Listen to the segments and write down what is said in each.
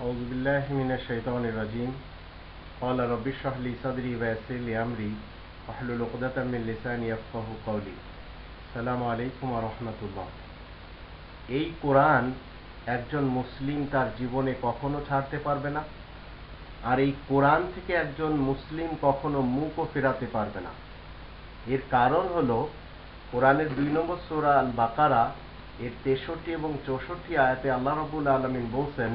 أعوذ بالله من الشيطان الرجيم قال رب اشرح لي صدري ويسر لي أمري واحلل عقدة من لساني يفقه قولي السلام عليكم ورحمة الله এই কোরআন একজন মুসলিম তার জীবনে কখনো ছাড়তে পারবে না আর এই কোরআন থেকে একজন মুসলিম কখনো মুখও ফেরাতে পারবে না এর কারণ হলো কোরআনের দুই নম্বর সূরা আল বাকারা এর তেষট্টি এবং চৌষট্টি আয়াতে আল্লাহ রবুল আলমিন বলছেন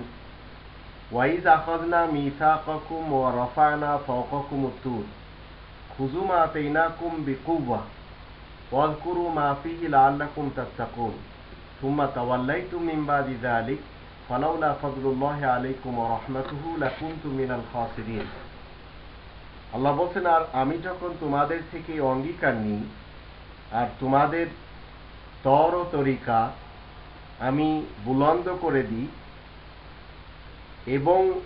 ওয়াইজ আখাজনা মিসাকাকুম ওয়া রাফা'না ফাওকাকুম তুর খুযু মা আতাইনাকুম বিকুওয়া ওয়াযকুরু মা ফীহি লাআল্লাকুম তাত্তাকুন থুম্মা তাওয়াল্লাইতুম মিন বাদি যালিক ফালাউলা ফাদলুল্লাহি আলাইকুম ওয়া রাহমাতুহু লাকুনতুম মিনাল খাসিরিন আল্লাহ বলছেন, আর আমি যখন তোমাদের থেকে অঙ্গীকার নিই, আর তোমাদের তর ও তরিকা আমি বুলন্দ করে দিই এবং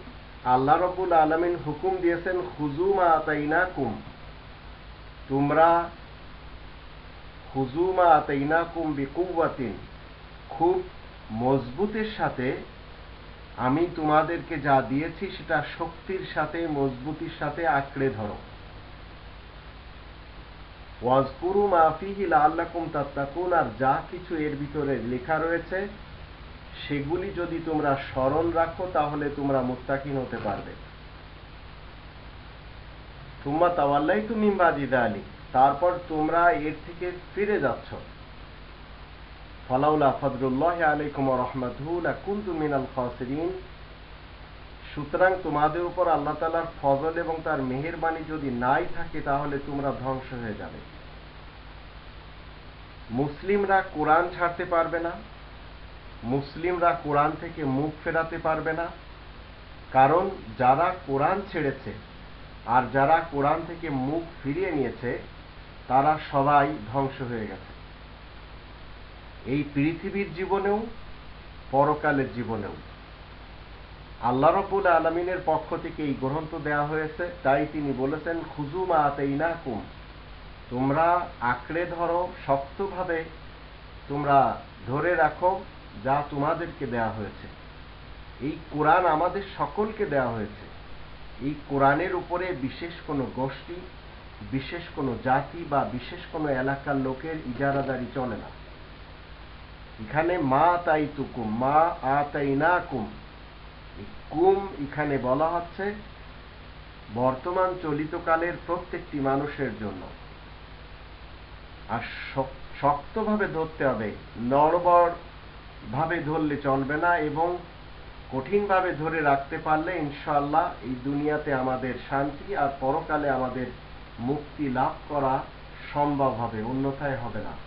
আল্লাহ রবুল আলমিন হুকুম দিয়েছেন হুজুমা আতাইনাকুম। তোমরা হুজুমা আতাইনাকুম বিকুয়াতিন খুব মজবুতের সাথে আমি তোমাদেরকে যা দিয়েছি, সেটা শক্তির সাথে, মজবুতির সাথে আঁকড়ে ধরো। ওয়াজকুরু মাফিহি লাল্লাকুম তাত্তাকুন, আর যা কিছু এর ভিতরে লেখা রয়েছে সেগুলি যদি তোমরা স্মরণ রাখো, তাহলে তোমরা মুত্তাকিন হতে পারবে। তুম্মা তাওয়াল্লাই তুমি বাদিদা আলী তারপর তোমরা এর থেকে ফিরে যাচ্ছ। ফলাউলা ফজরুল্লাহ আলাইকুম রহমাতুহু লাকুনতু মিনাল খাসিরিন। সুতরাং তোমাদের উপর আল্লাহ তালার ফজল এবং তার মেহেরবানি যদি নাই থাকে, তাহলে তোমরা ধ্বংস হয়ে যাবে। মুসলিমরা কোরআন ছাড়তে পারবে না। মুসলিমরা কোরআন থেকে মুখ ফেরাতে পারবে না। কারণ যারা কোরআন ছেড়েছে আর যারা কোরআন থেকে মুখ ফিরিয়ে নিয়েছে, তারা সবাই ধ্বংস হয়ে গেছে। এই পৃথিবীর জীবনেও, পরকালের জীবনেও। আল্লাহ রবুল আলমিনের পক্ষ থেকে এই গ্রন্থ দেয়া হয়েছে। তাই তিনি বলেছেন খুজু খুজুমা আতেইনাকুম। তোমরা আঁকড়ে ধরো, শক্তভাবে তোমরা ধরে রাখো। যা তোমাদেরকে দেয়া হয়েছে। এই কোরআন আমাদের সকলকে দেয়া হয়েছে। এই কোরআনের উপরে বিশেষ কোনো গোষ্ঠী, বিশেষ কোনো জাতি বা বিশেষ কোনো এলাকার লোকের ইজারাদারি চলে না। এখানে মা তাই তুকুম, মা আ তাই না কুম। কুম এখানে বলা হচ্ছে বর্তমান চলিতকালের প্রত্যেকটি মানুষের জন্য। আর শক্তভাবে ধরতে হবে, নড়বড় ভাবে ধরলে চলবে না এবং কঠিনভাবে ধরে রাখতে পারলে ইনশাল্লাহ এই দুনিয়াতে আমাদের শান্তি আর পরকালে আমাদের মুক্তি লাভ করা সম্ভব হবে, অন্যথায় হবে না।